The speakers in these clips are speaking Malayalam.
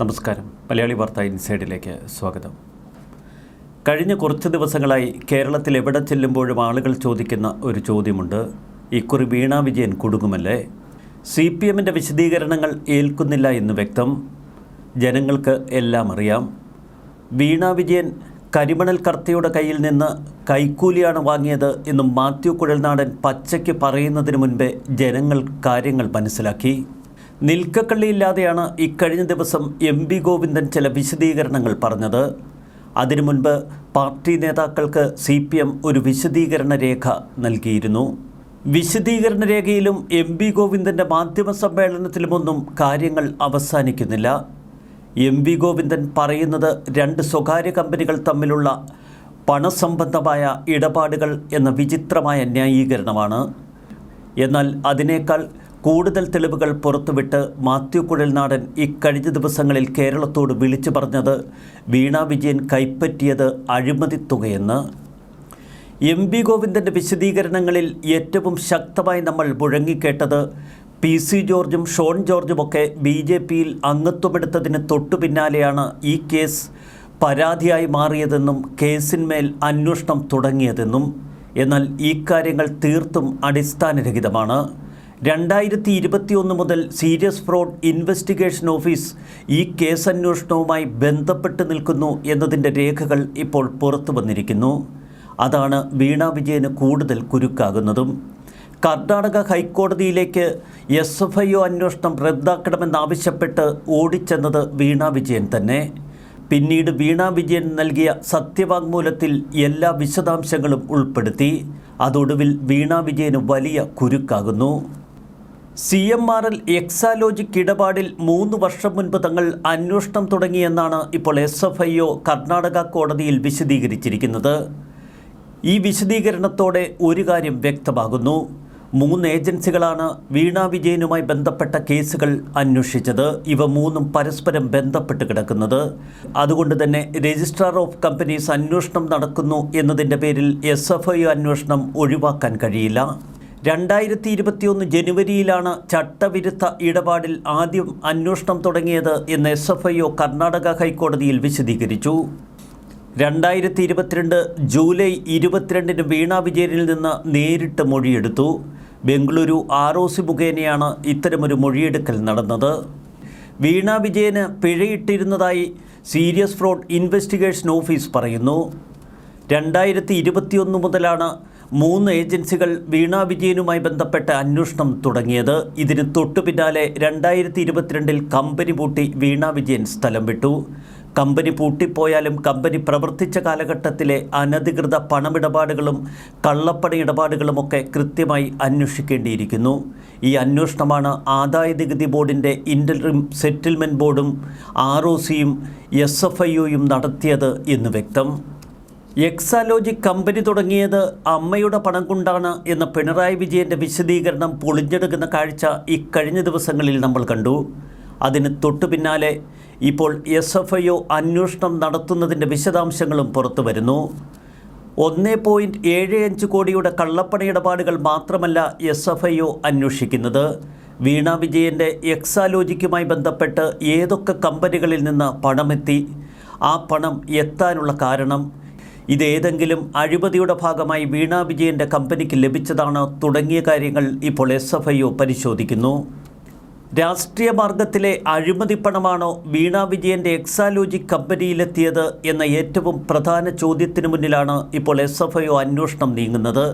നമസ്കാരം. മലയാളി വാർത്ത ഇൻസൈഡിലേക്ക് സ്വാഗതം. കഴിഞ്ഞ കുറച്ച് ദിവസങ്ങളായി കേരളത്തിൽ എവിടെ ചെല്ലുമ്പോഴും ആളുകൾ ചോദിക്കുന്ന ഒരു ചോദ്യമുണ്ട്. ഇക്കുറി വീണ വിജയൻ കുടുങ്ങുമല്ലേ? സി പി എമ്മിന്റെ വിശദീകരണങ്ങൾ ഏൽക്കുന്നില്ല എന്ന് വ്യക്തം. ജനങ്ങൾക്ക് എല്ലാം അറിയാം. വീണ വിജയൻ കരിമണൽ കർത്തയുടെ കയ്യിൽ നിന്ന് കൈക്കൂലിയാണ് വാങ്ങിയത് എന്നും മാത്യു കുഴൽനാടൻ പച്ചയ്ക്ക് പറയുന്നതിന് മുൻപേ ജനങ്ങൾ കാര്യങ്ങൾ മനസ്സിലാക്കി. നിൽക്കക്കള്ളിയില്ലാതെയാണ് ഇക്കഴിഞ്ഞ ദിവസം എം പി ഗോവിന്ദൻ ചില വിശദീകരണങ്ങൾ പറഞ്ഞത്. അതിനു മുൻപ് പാർട്ടി നേതാക്കൾക്ക് സി പി എം ഒരു വിശദീകരണ രേഖ നൽകിയിരുന്നു. വിശദീകരണ രേഖയിലും എം പി ഗോവിന്ദന്റെ മാധ്യമ സമ്മേളനത്തിലുമൊന്നും കാര്യങ്ങൾ അവസാനിക്കുന്നില്ല. എം വി ഗോവിന്ദൻ പറയുന്നത് രണ്ട് സ്വകാര്യ കമ്പനികൾ തമ്മിലുള്ള പണസംബന്ധമായ ഇടപാടുകൾ എന്ന വിചിത്രമായ ന്യായീകരണമാണ്. എന്നാൽ അതിനേക്കാൾ കൂടുതൽ തെളിവുകൾ പുറത്തുവിട്ട് മാത്യു കുഴൽനാടൻ ഇക്കഴിഞ്ഞ ദിവസങ്ങളിൽ കേരളത്തോട് വിളിച്ചു പറഞ്ഞത് വീണ വിജയൻ കൈപ്പറ്റിയത് അഴിമതി തുകയെന്ന്. എം വി ഗോവിന്ദന്റെ വിശദീകരണങ്ങളിൽ ഏറ്റവും ശക്തമായി നമ്മൾ മുഴങ്ങിക്കേട്ടത് പി സി ജോർജും ഷോൺ ജോർജുമൊക്കെ ബി ജെ പിയിൽ അംഗത്വമെടുത്തതിന് തൊട്ടു പിന്നാലെയാണ് ഈ കേസ് പരാതിയായി മാറിയതെന്നും കേസിന്മേൽ അന്വേഷണം തുടങ്ങിയതെന്നും. എന്നാൽ ഈ കാര്യങ്ങൾ തീർത്തും അടിസ്ഥാനരഹിതമാണ്. രണ്ടായിരത്തി ഇരുപത്തിയൊന്ന് മുതൽ സീരിയസ് ഫ്രോഡ് ഇൻവെസ്റ്റിഗേഷൻ ഓഫീസ് ഈ കേസ് അന്വേഷണവുമായി ബന്ധപ്പെട്ട് നിൽക്കുന്നു എന്നതിന്റെ രേഖകൾ ഇപ്പോൾ പുറത്തു വന്നിരിക്കുന്നു. അതാണ് വീണ വിജയന് കൂടുതൽ കുരുക്കാകുന്നതും. കർണാടക ഹൈക്കോടതിയിലേക്ക് എസ് എഫ് ഐ ഒ അന്വേഷണം റദ്ദാക്കണമെന്നാവശ്യപ്പെട്ട് ഓടിച്ചെന്നത് വീണ വിജയൻ തന്നെ. പിന്നീട് വീണ വിജയൻ നൽകിയ സത്യവാങ്മൂലത്തിൽ എല്ലാ വിശദാംശങ്ങളും ഉൾപ്പെടുത്തി. അതൊടുവിൽ വീണ വിജയന് വലിയ കുരുക്കാകുന്നു. C M R L Exalogic ഇടപാടിൽ മൂന്ന് വർഷം മുൻപ് തങ്ങൾ അന്വേഷണം തുടങ്ങിയെന്നാണ് ഇപ്പോൾ S F I O Karnataka കോടതിയിൽ വിശദീകരിച്ചിരിക്കുന്നത്. ഈ വിശദീകരണത്തോടെ ഒരു കാര്യം വ്യക്തമാകുന്നു. മൂന്ന് ഏജൻസികളാണ് വീണ വിജയനുമായി ബന്ധപ്പെട്ട കേസുകൾ അന്വേഷിച്ചത്. ഇവ മൂന്നും പരസ്പരം ബന്ധപ്പെട്ട് കിടക്കുന്നത്. അതുകൊണ്ട് തന്നെ രജിസ്ട്രാർ ഓഫ് കമ്പനീസ് അന്വേഷണം നടക്കുന്നു എന്നതിന്റെ പേരിൽ എസ് എഫ് ഐ അന്വേഷണം ഒഴിവാക്കാൻ കഴിയില്ല. രണ്ടായിരത്തി ഇരുപത്തിയൊന്ന് ജനുവരിയിലാണ് ചട്ടവിരുദ്ധ ഇടപാടിൽ ആദ്യം അന്വേഷണം തുടങ്ങിയത് എന്ന് S F I O Karnataka ഹൈക്കോടതിയിൽ വിശദീകരിച്ചു. രണ്ടായിരത്തി ഇരുപത്തിരണ്ട് ജൂലൈ ഇരുപത്തിരണ്ടിന് വീണ വിജയനിൽ നിന്ന് നേരിട്ട് മൊഴിയെടുത്തു. ബംഗളൂരു ആർ ഒ സി മുഖേനയാണ് ഇത്തരമൊരു മൊഴിയെടുക്കൽ നടന്നത്. വീണ വിജയന് പിഴയിട്ടിരുന്നതായി സീരിയസ് ഫ്രോഡ് ഇൻവെസ്റ്റിഗേഷൻ ഓഫീസ് പറയുന്നു. രണ്ടായിരത്തി ഇരുപത്തിയൊന്ന് മുതലാണ് മൂന്ന് ഏജൻസികൾ വീണ വിജയനുമായി ബന്ധപ്പെട്ട അന്വേഷണം തുടങ്ങിയത്. ഇതിന് തൊട്ടു പിന്നാലെ രണ്ടായിരത്തി ഇരുപത്തിരണ്ടിൽ കമ്പനി പൂട്ടി വീണ വിജയൻ സ്ഥലം വിട്ടു. കമ്പനി പൂട്ടിപ്പോയാലും കമ്പനി പ്രവർത്തിച്ച കാലഘട്ടത്തിലെ അനധികൃത പണമിടപാടുകളും കള്ളപ്പണ ഇടപാടുകളുമൊക്കെ കൃത്യമായി അന്വേഷിക്കേണ്ടിയിരിക്കുന്നു. ഈ അന്വേഷണമാണ് ആദായ നികുതി ബോർഡിന്റെ ഇന്റലിം സെറ്റിൽമെന്റ് ബോർഡും ആർ ഒ സിയും എസ് എഫ് ഐ ഒയും നടത്തിയത് എന്ന് വ്യക്തം. എക്സാലോജി കമ്പനി തുടങ്ങിയത് അമ്മയുടെ പണം കൊണ്ടാണ് എന്ന പിണറായി വിജയന്റെ വിശദീകരണം പൊളിഞ്ഞെടുക്കുന്ന കാഴ്ച ഇക്കഴിഞ്ഞ ദിവസങ്ങളിൽ നമ്മൾ കണ്ടു. അതിന് തൊട്ടു പിന്നാലെ ഇപ്പോൾ എസ് എഫ് ഐ ഒ അന്വേഷണം നടത്തുന്നതിന്റെ വിശദാംശങ്ങളും പുറത്തു വരുന്നു. ഒന്ന് പോയിന്റ് ഏഴ് അഞ്ച് കോടിയുടെ കള്ളപ്പണ ഇടപാടുകൾ മാത്രമല്ല എസ് എഫ് ഐ ഒ അന്വേഷിക്കുന്നത്. വീണ വിജയന്റെ എക്സാലോജിക്കുമായി ബന്ധപ്പെട്ട് ഏതൊക്കെ കമ്പനികളിൽ നിന്ന് പണമെത്തി ആ പണം എത്താനുള്ള കാരണം ഇതേതെങ്കിലും അഴിമതിയുടെ ഭാഗമായി വീണ വിജയന്റെ കമ്പനിക്ക് ലഭിച്ചതാണ് തുടങ്ങിയ കാര്യങ്ങൾ ഇപ്പോൾ എസ് എഫ് ഐ ഒ പരിശോധിക്കുന്നു. രാഷ്ട്രീയ മാർഗത്തിലെ അഴിമതി പണമാണോ വീണ വിജയന്റെ എക്സാലോജി കമ്പനിയിലെത്തിയത് എന്ന ഏറ്റവും പ്രധാന ചോദ്യത്തിന് മുന്നിലാണ് ഇപ്പോൾ എസ് എഫ് ഐ ഒ അന്വേഷണം നീങ്ങുന്നത്.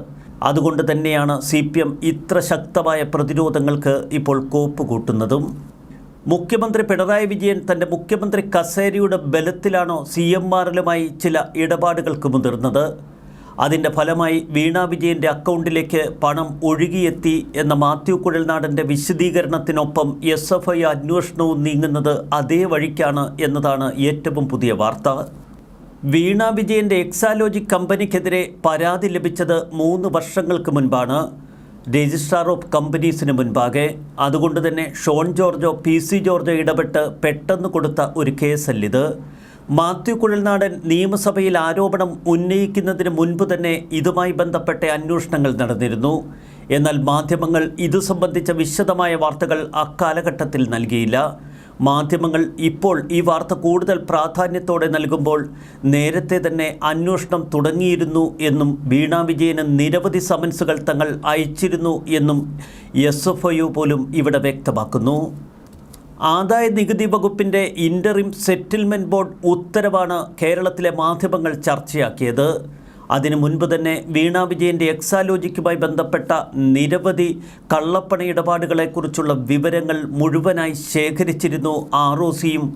അതുകൊണ്ട് തന്നെയാണ് സി പി എം ഇത്ര ശക്തമായ പ്രതിരോധങ്ങൾക്ക് ഇപ്പോൾ കോപ്പ് കൂട്ടുന്നതും മുഖ്യമന്ത്രി പിണറായി വിജയൻ തന്റെ മുഖ്യമന്ത്രി കസേരയുടെ ബലത്തിലാണോ സി എം ആറിലുമായി ചില ഇടപാടുകൾക്ക് മുതിർന്നത്? അതിന്റെ ഫലമായി വീണ വിജയന്റെ അക്കൗണ്ടിലേക്ക് പണം ഒഴുകിയെത്തി എന്ന മാത്യു കുഴൽനാടന്റെ വിശദീകരണത്തിനൊപ്പം എസ് എഫ് ഐ അന്വേഷണവും നീങ്ങുന്നത് അതേ വഴിക്കാണ് എന്നതാണ് ഏറ്റവും പുതിയ വാർത്ത. വീണ വിജയന്റെ എക്സാലോജി കമ്പനിക്കെതിരെ പരാതി ലഭിച്ചത് മൂന്ന് വർഷങ്ങൾക്ക് മുൻപാണ്. രജിസ്ട്രാർ ഓഫ് കമ്പനീസിന് മുൻപാകെ. അതുകൊണ്ട് തന്നെ ഷോൺ ജോർജോ പി സി ജോർജോ ഇടപെട്ട് പെട്ടെന്ന് കൊടുത്ത ഒരു കേസല്ലിത്. മാത്യു കുഴൽനാടൻ നിയമസഭയിൽ ആരോപണം ഉന്നയിക്കുന്നതിന് മുൻപ് തന്നെ ഇതുമായി ബന്ധപ്പെട്ട അന്വേഷണങ്ങൾ നടന്നിരുന്നു. എന്നാൽ മാധ്യമങ്ങൾ ഇതു സംബന്ധിച്ച വിശദമായ വാർത്തകൾ അക്കാലഘട്ടത്തിൽ നൽകിയില്ല. മാധ്യമങ്ങൾ ഇപ്പോൾ ഈ വാർത്ത കൂടുതൽ പ്രാധാന്യത്തോടെ നൽകുമ്പോൾ നേരത്തെ തന്നെ അന്വേഷണം തുടങ്ങിയിരുന്നു എന്നും വീണ വിജയന് നിരവധി സമൻസുകൾ തങ്ങൾ അയച്ചിരുന്നു എന്നും എസ് എഫ് ഐ പോലും ഇവിടെ വ്യക്തമാക്കുന്നു. ആദായ നികുതി വകുപ്പിന്റെ ഇന്ററിം സെറ്റിൽമെന്റ് ബോർഡ് ഉത്തരവാണ് കേരളത്തിലെ മാധ്യമങ്ങൾ ചർച്ചയാക്കിയത്. അതിനു മുൻപ് തന്നെ വീണ വിജയന്റെ എക്സാലോജിക്കുമായി ബന്ധപ്പെട്ട നിരവധി കള്ളപ്പണ ഇടപാടുകളെക്കുറിച്ചുള്ള വിവരങ്ങൾ മുഴുവനായി ശേഖരിച്ചിരുന്നു ആർ ഒ സിയും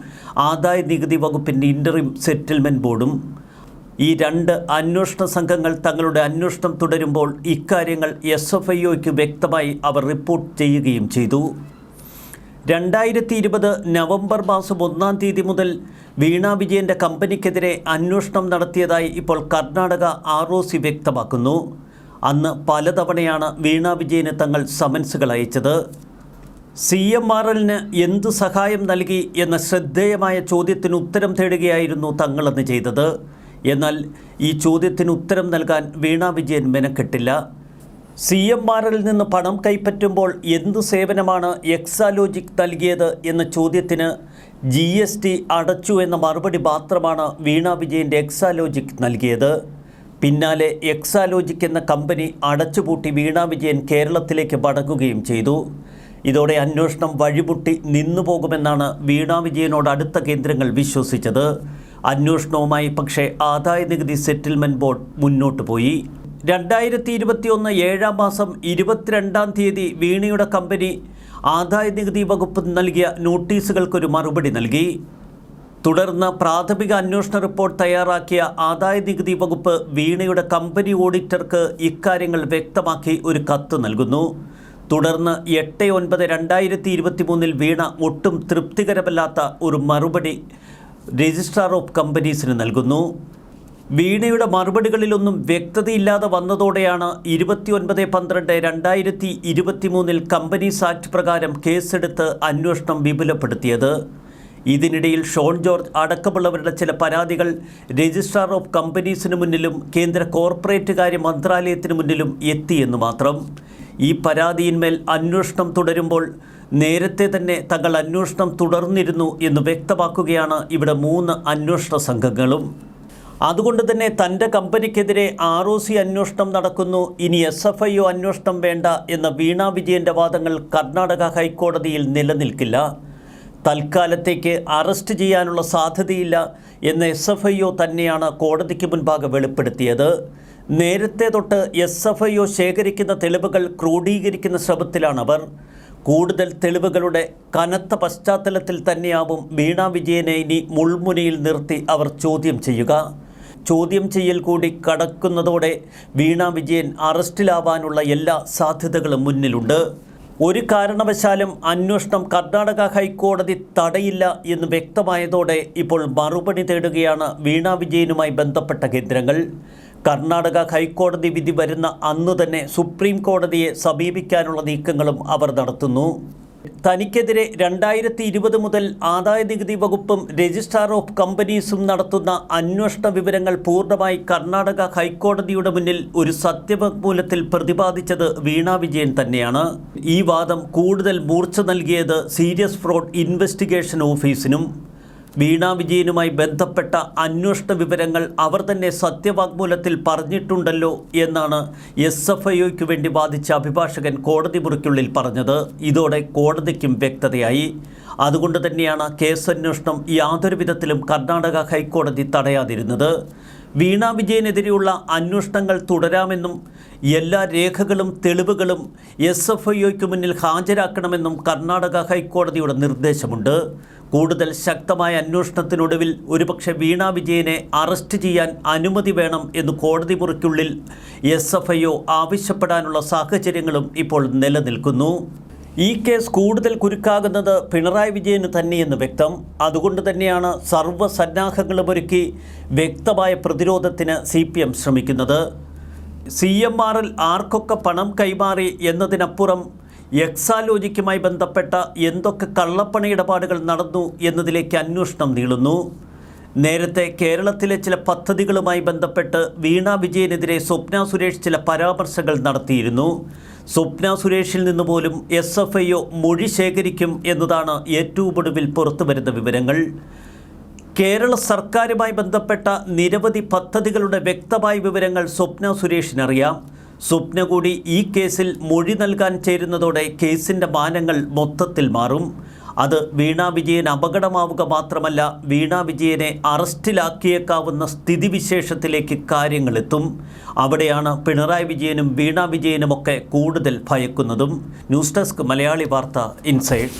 ആദായ നികുതി വകുപ്പിന്റെ ഇന്ററിം സെറ്റിൽമെന്റ് ബോർഡും ഈ രണ്ട് അന്വേഷണ സംഘങ്ങൾ തങ്ങളുടെ അന്വേഷണം തുടരുമ്പോൾ ഇക്കാര്യങ്ങൾ എസ് എഫ് ഐ വ്യക്തമായി അവർ റിപ്പോർട്ട് ചെയ്യുകയും ചെയ്തു. രണ്ടായിരത്തി ഇരുപത് നവംബർ മാസം ഒന്നാം തീയതി മുതൽ വീണ വിജയന്റെ കമ്പനിക്കെതിരെ അന്വേഷണം നടത്തിയതായി ഇപ്പോൾ കർണാടക ആർ ഒ സി വ്യക്തമാക്കുന്നു. അന്ന് പലതവണയാണ് വീണ വിജയന് തങ്ങൾ സമൻസുകൾ അയച്ചത്. സി എം ആർ എല്ലിന് എന്ത് സഹായം നൽകി എന്ന ശ്രദ്ധേയമായ ചോദ്യത്തിന് ഉത്തരം തേടുകയായിരുന്നു തങ്ങളെന്ന് ചെയ്തത്. എന്നാൽ ഈ ചോദ്യത്തിന് ഉത്തരം നൽകാൻ വീണ വിജയൻ മെനക്കെട്ടില്ല. സി എം ആറിൽ നിന്ന് പണം കൈപ്പറ്റുമ്പോൾ എന്ത് സേവനമാണ് എക്സാലോജിക് നൽകിയത് എന്ന ചോദ്യത്തിന് ജി എസ് ടി അടച്ചു എന്ന മറുപടി മാത്രമാണ് വീണ വിജയന്റെ എക്സാലോജിക് നൽകിയത്. പിന്നാലെ എക്സാലോജിക് എന്ന കമ്പനി അടച്ചുപൂട്ടി വീണ വിജയൻ കേരളത്തിലേക്ക് മടങ്ങുകയും ചെയ്തു. ഇതോടെ അന്വേഷണം വഴിമുട്ടി നിന്നുപോകുമെന്നാണ് വീണ വിജയനോട് അടുത്ത കേന്ദ്രങ്ങൾ വിശ്വസിച്ചത്. അന്വേഷണവുമായി പക്ഷേ ആദായ നികുതി സെറ്റിൽമെന്റ് ബോർഡ് മുന്നോട്ട് പോയി. രണ്ടായിരത്തി ഇരുപത്തിയൊന്ന് ഏഴാം മാസം ഇരുപത്തിരണ്ടാം തീയതി വീണയുടെ കമ്പനി ആദായ നികുതി വകുപ്പ് നൽകിയ നോട്ടീസുകൾക്കൊരു മറുപടി നൽകി. തുടർന്ന് പ്രാഥമിക അന്വേഷണ റിപ്പോർട്ട് തയ്യാറാക്കിയ ആദായ നികുതി വകുപ്പ് വീണയുടെ കമ്പനി ഓഡിറ്റർക്ക് ഇക്കാര്യങ്ങൾ വ്യക്തമാക്കി ഒരു കത്ത് നൽകുന്നു. തുടർന്ന് എട്ട് ഒൻപത് രണ്ടായിരത്തി ഇരുപത്തി മൂന്നിൽ വീണ ഒട്ടും തൃപ്തികരമല്ലാത്ത ഒരു മറുപടി രജിസ്ട്രാർ ഓഫ് കമ്പനീസിന് നൽകുന്നു. വീണയുടെ മറുപടികളിലൊന്നും വ്യക്തതയില്ലാതെ വന്നതോടെയാണ് ഇരുപത്തിയൊൻപത് പന്ത്രണ്ട് രണ്ടായിരത്തി ഇരുപത്തി മൂന്നിൽ കമ്പനീസ് ആക്ട് പ്രകാരം കേസെടുത്ത് അന്വേഷണം വിപുലപ്പെടുത്തിയത്. ഇതിനിടയിൽ ഷോൺ ജോർജ് അടക്കമുള്ളവരുടെ ചില പരാതികൾ രജിസ്ട്രാർ ഓഫ് കമ്പനീസിന് മുന്നിലും കേന്ദ്ര കോർപ്പറേറ്റ് കാര്യ മന്ത്രാലയത്തിന് മുന്നിലും എത്തിയെന്ന് മാത്രം. ഈ പരാതിയിന്മേൽ അന്വേഷണം തുടരുമ്പോൾ നേരത്തെ തന്നെ തങ്ങൾ അന്വേഷണം തുടർന്നിരുന്നു എന്ന് വ്യക്തമാക്കുകയാണ് ഇവിടെ മൂന്ന് അന്വേഷണ സംഘങ്ങളും. അതുകൊണ്ട് തന്നെ തന്റെ കമ്പനിക്കെതിരെ ആർ ഒ സി അന്വേഷണം നടക്കുന്നു. ഇനി എസ് എഫ് ഐ ഒ അന്വേഷണം വേണ്ട എന്ന വീണ വിജയന്റെ വാദങ്ങൾ കർണാടക ഹൈക്കോടതിയിൽ നിലനിൽക്കില്ല. തൽക്കാലത്തേക്ക് അറസ്റ്റ് ചെയ്യാനുള്ള സാധ്യതയില്ല എന്ന് എസ് എഫ് ഐ ഒ തന്നെയാണ് കോടതിക്ക് മുൻപാകെ വെളിപ്പെടുത്തിയത്. നേരത്തെ തൊട്ട് എസ് എഫ് ഐ ഒ ശേഖരിക്കുന്ന തെളിവുകൾ ക്രോഡീകരിക്കുന്ന ശ്രമത്തിലാണ് അവർ കൂടുതൽ തെളിവുകളുടെ കനത്ത പശ്ചാത്തലത്തിൽ തന്നെയാവും വീണ വിജയനെ ഇനി മുൾമുനയിൽ നിർത്തി അവർ ചോദ്യം ചെയ്യുക. ചോദ്യം ചെയ്യൽ കൂടി കടക്കുന്നതോടെ വീണ വിജയൻ അറസ്റ്റിലാവാനുള്ള എല്ലാ സാധ്യതകളും മുന്നിലുണ്ട്. ഒരു കാരണവശാലും അന്വേഷണം കർണാടക ഹൈക്കോടതി തടയില്ല എന്ന് വ്യക്തമായതോടെ ഇപ്പോൾ മറുപടി തേടുകയാണ് വീണ വിജയനുമായി ബന്ധപ്പെട്ട കേന്ദ്രങ്ങൾ. കർണാടക ഹൈക്കോടതി വിധി വരുന്ന അന്നു തന്നെ സുപ്രീം കോടതിയെ സമീപിക്കാനുള്ള നീക്കങ്ങളും അവർ നടത്തുന്നു. തനിക്കെതിരെ രണ്ടായിരത്തി ഇരുപത് മുതൽ ആദായ നികുതി വകുപ്പും രജിസ്ട്രാർ ഓഫ് കമ്പനീസും നടത്തുന്ന അന്വേഷണ വിവരങ്ങൾ പൂർണമായി കർണാടക ഹൈക്കോടതിയുടെ മുന്നിൽ ഒരു സത്യവാങ്മൂലത്തിൽ പ്രതിപാദിച്ചത് വീണ വിജയൻ തന്നെയാണ്. ഈ വാദം കൂടുതൽ മൂർച്ച നൽകിയത് സീരിയസ് ഫ്രോഡ് ഇൻവെസ്റ്റിഗേഷൻ ഓഫീസിനും. വീണ വിജയനുമായി ബന്ധപ്പെട്ട അന്വേഷണ വിവരങ്ങൾ അവർ തന്നെ സത്യവാഗ്മൂലത്തിൽ പറഞ്ഞിട്ടുണ്ടല്ലോ എന്നാണ് എസ് എഫ് ഐക്ക് വേണ്ടി വാദിച്ച അഭിഭാഷകൻ കോടതി മുറിക്കുള്ളിൽ പറഞ്ഞത്. ഇതോടെ കോടതിക്കും വ്യക്തതയായി. അതുകൊണ്ട് തന്നെയാണ് കേസന്വേഷണം യാതൊരു വിധത്തിലും കർണാടക ഹൈക്കോടതി തടയാതിരുന്നത്. വീണ വിജയനെതിരെയുള്ള അന്വേഷണങ്ങൾ തുടരാമെന്നും എല്ലാ രേഖകളും തെളിവുകളും എസ് എഫ് ഐക്ക് മുന്നിൽ ഹാജരാക്കണമെന്നും കർണാടക ഹൈക്കോടതിയുടെ നിർദ്ദേശമുണ്ട്. കൂടുതൽ ശക്തമായ അന്വേഷണത്തിനൊടുവിൽ ഒരുപക്ഷെ വീണ വിജയനെ അറസ്റ്റ് ചെയ്യാൻ അനുമതി വേണം എന്ന് കോടതി മുറിക്കുള്ളിൽ എസ് എഫ് ആവശ്യപ്പെടാനുള്ള സാഹചര്യങ്ങളും ഇപ്പോൾ നിലനിൽക്കുന്നു. ഈ കേസ് കൂടുതൽ കുരുക്കാകുന്നത് പിണറായി വിജയന് തന്നെയെന്ന് വ്യക്തം. അതുകൊണ്ട് തന്നെയാണ് സർവസന്നാഹങ്ങളും ഒരുക്കി വ്യക്തമായ പ്രതിരോധത്തിന് സി പി എം ശ്രമിക്കുന്നത്. സി എം ആറിൽ ആർക്കൊക്കെ പണം കൈമാറി എന്നതിനപ്പുറം എക്സാലോജിക്കുമായി ബന്ധപ്പെട്ട എന്തൊക്കെ കള്ളപ്പണ ഇടപാടുകൾ നടന്നു എന്നതിലേക്ക് അന്വേഷണം നീളുന്നു. നേരത്തെ കേരളത്തിലെ ചില പദ്ധതികളുമായി ബന്ധപ്പെട്ട് വീണ വിജയനെതിരെ സ്വപ്ന സുരേഷ് ചില പരാമർശങ്ങൾ നടത്തിയിരുന്നു. സ്വപ്ന സുരേഷിൽ നിന്ന് പോലും എസ് എഫ് ഐ മൊഴി ശേഖരിക്കും എന്നതാണ് ഏറ്റവും ഒടുവിൽ പുറത്തുവരുന്ന വിവരങ്ങൾ. കേരള സർക്കാരുമായി ബന്ധപ്പെട്ട നിരവധി പദ്ധതികളുടെ വ്യക്തമായ വിവരങ്ങൾ സ്വപ്ന സുരേഷിനറിയാം. സ്വപ്ന കൂടി ഈ കേസിൽ മൊഴി നൽകാൻ ചേരുന്നതോടെ കേസിന്റെ മാനങ്ങൾ മൊത്തത്തിൽ മാറും. അത് വീണ വിജയൻ അപകടമാവുക മാത്രമല്ല വീണ വിജയനെ അറസ്റ്റിലാക്കിയേക്കാവുന്ന സ്ഥിതിവിശേഷത്തിലേക്ക് കാര്യങ്ങളെത്തും. അവിടെയാണ് പിണറായി വിജയനും വീണ വിജയനുമൊക്കെ കൂടുതൽ ഭയക്കുന്നതും. ന്യൂസ് ഡെസ്ക് മലയാളി വാർത്ത ഇൻസൈഡ്.